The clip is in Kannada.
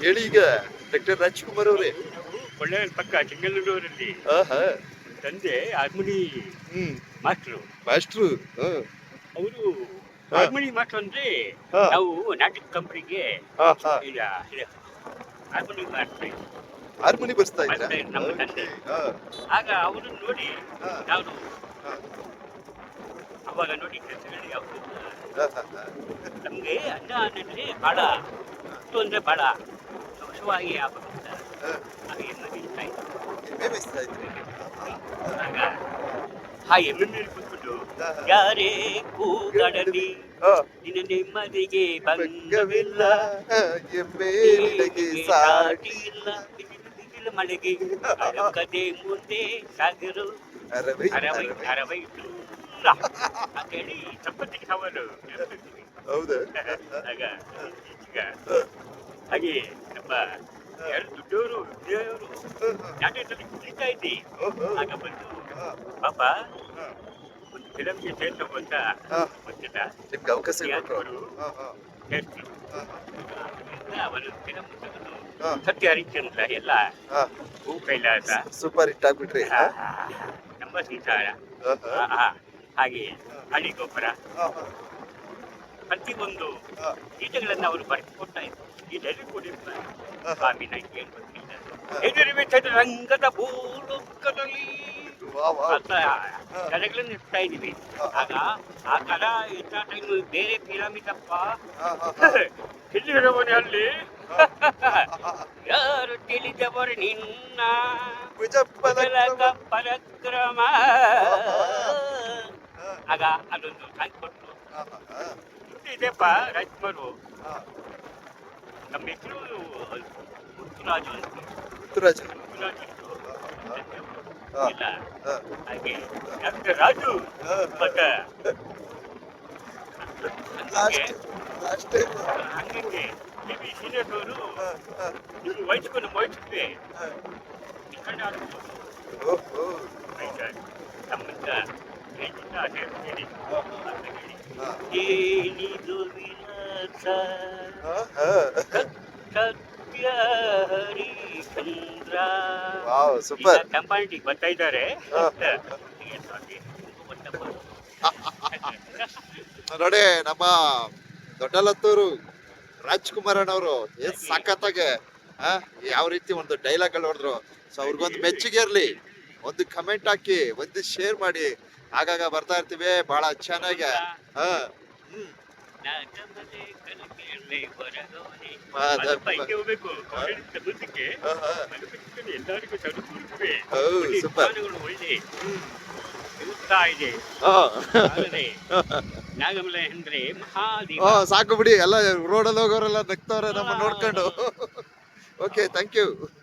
ಹೇಳಿ ಈಗ ಡಾಕ್ಟರ್ ರಾಜ್ಕುಮಾರ್ ಅವರೇ. ಒಳ್ಳೆ ಪಕ್ಕ ಚಿಂಗಲ್ಲೂರಲ್ಲಿ ಆಹಾ ತಂದೆ ಹಾರ್ಮೋನಿ ಹ್ಮ್. ಮಾಸ್ಟ್ರು. ಮಾಸ್ಟ್ರು ಅವರು ಹಾ. ಹಾರ್ಮೋನಿ ಮಾಸ್ಟ್ರು ಅಂದ್ರೆ ನಾವು ನಾಟಕ ಕಂಪನಿಗೆ. ಈಗ ಮಾಡ್ತೀವಿ ಹಾರ್ಮೋನಿ ಬರ್ಸ್ತಾ ಇದ್ರ ನಮ್ಮ ತಂದೆ. ಆಗ ಅವರು ನೋಡಿ ನಾವು ಹಾ. ಅವಾಗ ನೋಡಿ ಕೆಲಸಗಳು ಯಾವುದು ನಮ್ಗೆ ಅನ್ನ ಅನ್ನಂದ್ರೆ ಬಹಳ ಅಷ್ಟು ಅಂದ್ರೆ ಬಹಳ ಅವಶ್ಯವಾಗಿ ಆಗ್ಬೇಕಂತ ಹಾಗೆ ನಡೀತಾ ಇತ್ತು ಆಗ ಆ ಎಮ್ಮೆ ಮೇಲೆ ಕೂತ್ಕೊಂಡು ಯಾರೇ ಕೂಗಾಡಲಿ ನಿನ್ನ ನೆಮ್ಮದಿಗೆ ಭಂಗವಿಲ್ಲ ಎಮ್ಮೆಲಿಗೆ ಸಾಟಿ ಇಲ್ಲ ಬಿಸಿಲು ಬಿಸಿಲು ಮಳೆಗೆ ಕದೆ ಮುಂದೆ ಸಾಗರು ಅರವೈ ಅರವೈ ಅರವೈ. ಅರವೈ ದೂರ ಅಂತೇಳಿ ಸಂಪತ್ತಿಗೆ ಸವಾಲು ನೆನಪಿರ್ತೀವಿ. ಹೌದಾ. ಆಗ ಈಗ ಹಾಗೆ ನಮ್ಮ ಯಾರು ದುಡ್ಡವರು ದೇವರು ನಾಟಕದಲ್ಲಿ ಕುಳಿತಾ ಇದ್ದಿ. ಆಗ ಬಂದು ಪಾಪ ಒಂದು ಫಿಲಮ್ಗೆ ಸೇರ್ಸೋ ಅಂತ. ಗೊತ್ತಿಲ್ಲ ನಿಮ್ಗೆ ಅವಕಾಶ ಅವರು ಹಾ, ಹಾ, ಸೇರ್ಸ್ರು ಹಾ, ಆದ್ರಿಂದ ಅವರು ಫಿಲಮ್ ತೆಗೆದು ಹಾ. ಸತ್ಯ ಹರಿಶ್ಚಂದ್ರ ಎಲ್ಲ ಹೂ. ಕೈಲಾಸ ಸೂಪರ್ ಹಿಟ್ ಆಗ್ಬಿಟ್ರಿ. ನಮ್ಮ ಸಂಸಾರ. ಹಾಗೆ ಹಳ್ಳಿ ಗೊಬ್ಬರ. ಪ್ರತಿಯೊಂದು ಒಂದು ಗೀತೆಗಳನ್ನು ಅವರು ಬರೆದುಕೊಡ್ತಾ ಇದ್ರು. ಗೀತೆಯಲ್ಲಿ ಕೊಡಿರ್ತಾರೆ ಹಾ. ಸ್ವಾಮಿ ನಂಗೆ ಏನು ಗೊತ್ತಿಲ್ಲ ಎದುರಿವೆಚ್ಚದ ರಂಗದ ಭೂಲೋಕದಲ್ಲಿ. ಅಂತ ಕಲೆಗಳನ್ನು ಇಡ್ತಾ ಇದೀವಿ ಆಗ ಆ ಕಲ ಇದ್ದ ಟೈಮ್ ಬೇರೆ ಹಾ. ಅಲ್ಲಿ ಯಾರು ತಿಳಿದವರು ನಿನ್ನ? ಪರಕ್ರಮ. ಆಗ ಅದೊಂದು ಸಾಂಗ್ ಕೊಟ್ಟು ಹಾ, ಹಾ, ಹಾ. ಇದೆಪ್ಪ ರಾಜ್ಕುಮಾರು ಹಾ. ನಮ್ಮ ಹೆಸರು ಮುತ್ತುರಾಜು ಅಂತ ಪುತ್ತರಾಜ ಮುತ್ತುರಾಜು ಅಂತ. ಹಾ. ಇಲ್ಲ ಹಾ. ಹಾಗೆ ಡಾಕ್ಟರ್ ರಾಜು ಹಾ. ಮತ್ತ ಲಾಸ್ಟ್ ಲಾಸ್ಟ್ ಟೈಮ್ ಹಂಗೆ ಟಿ ವಿ ಸೀನಿಯರ್ ಅವರು ಹಾ, ಹಾ, ನೀವು ವಹಿಸ್ಕೊಂಡು ವಹಿಸಿದ್ವಿ ಹಾ. ಇಟ್ಕೊಂಡು ಆಡ್ಬೋದು ಓಹೋ. ಆಯ್ತಾ ನಮ್ಮಿಂದ ಸೂಪರ್ ಕಂಪಾನಿಟಿಗೆ ಬರ್ತಾ ಇದ್ದಾರೆ. ನೋಡಿ ನಮ್ಮ ದೊಡ್ಡಲತ್ತೂರು ರಾಜ್ಕುಮಾರ್ ಅಣ್ಣವರು ಏನ್ ಸಖತ್ತಾಗೆ ಆ, ಯಾವ ರೀತಿ ಒಂದು ಡೈಲಾಗ್ ಅಲ್ಲಿ ಹೊಡೆದ್ರು ಸೊ ಅವ್ರಿಗೊಂದು ಮೆಚ್ಚುಗೆ ಇರ್ಲಿ. ಒಂದು ಕಮೆಂಟ್ ಹಾಕಿ ಒಂದು ಶೇರ್ ಮಾಡಿ. ಆಗಾಗ ಬರ್ತಾ ಇರ್ತೀವಿ ಬಹಳ ಚೆನ್ನಾಗಿ. ಹಾ. ಹ್ಮ್. ಸಾಕು ಬಿಡಿ. ಎಲ್ಲ ರೋಡಲ್ಲಿ ಹೋಗೋರೆಲ್ಲ ನಗ್ತವ್ರೆ ನಮ್ಮ ನೋಡ್ಕೊಂಡು. Okay thank you